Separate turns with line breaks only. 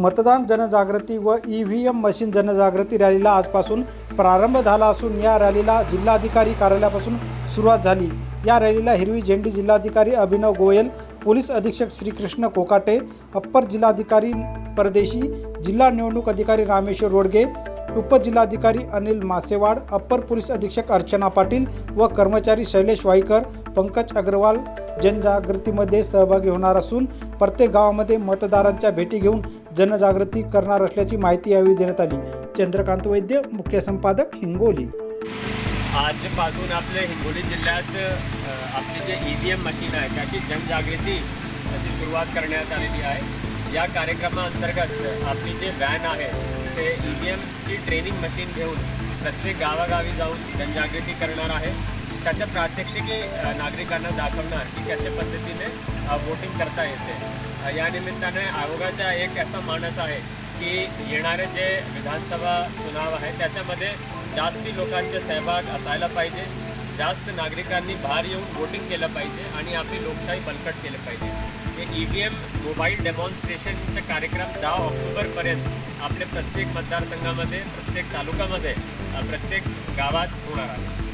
मतदान जनजागृती व ई व्ही एम मशीन जनजागृती रॅलीला आजपासून प्रारंभ झाला असून या रॅलीला जिल्हाधिकारी कार्यालयापासून सुरुवात झाली. या रॅलीला हिरवी झेंडी जिल्हाधिकारी अभिनव गोयल पोलीस अधीक्षक श्रीकृष्ण कोकाटे अप्पर जिल्हाधिकारी परदेशी जिल्हा निवडणूक अधिकारी रामेश्वर रोडगे उपजिल्हाधिकारी अनिल मासेवाड अप्पर पोलीस अधीक्षक अर्चना पाटील व कर्मचारी शैलेश वाईकर पंकज अग्रवाल जनजागृतीमध्ये सहभागी होणार असून प्रत्येक गावामध्ये मतदारांच्या भेटी घेऊन जनजागृती करणार असल्याची माहिती यावेळी देण्यात आली. चंद्रकांत वैद्य मुख्य संपादक हिंगोली.
आजपासून आपल्या हिंगोली जिल्ह्यात आपली जे ई व्ही एम मशीन आहे त्याची जनजागृती ची सुरुवात करण्यात आलेली आहे. या कार्यक्रमाअंतर्गत आपली जे व्हॅन आहे ते ई व्ही एमची ट्रेनिंग मशीन घेऊन प्रत्येक गावागावी जाऊन जनजागृती करणार आहे. त्याच्या प्रात्यक्षिके नागरिकांना दाखवणार की कशा पद्धतीने वोटिंग करता येते. या निमित्ताने आयोगाचा एक असा मानस आहे की येणारे जे विधानसभा चुनाव आहे त्याच्यामध्ये जास्ती लोकांचे सहभाग असायला पाहिजे. जास्त नागरिकांनी बाहेर येऊन वोटिंग केलं पाहिजे आणि आपली लोकशाही बलकट केलं पाहिजे. हे ई व्ही एम मोबाईल डेमॉन्स्ट्रेशनचे कार्यक्रम दहा ऑक्टोबरपर्यंत आपल्या प्रत्येक मतदारसंघामध्ये प्रत्येक तालुक्यामध्ये प्रत्येक गावात होणार आहे.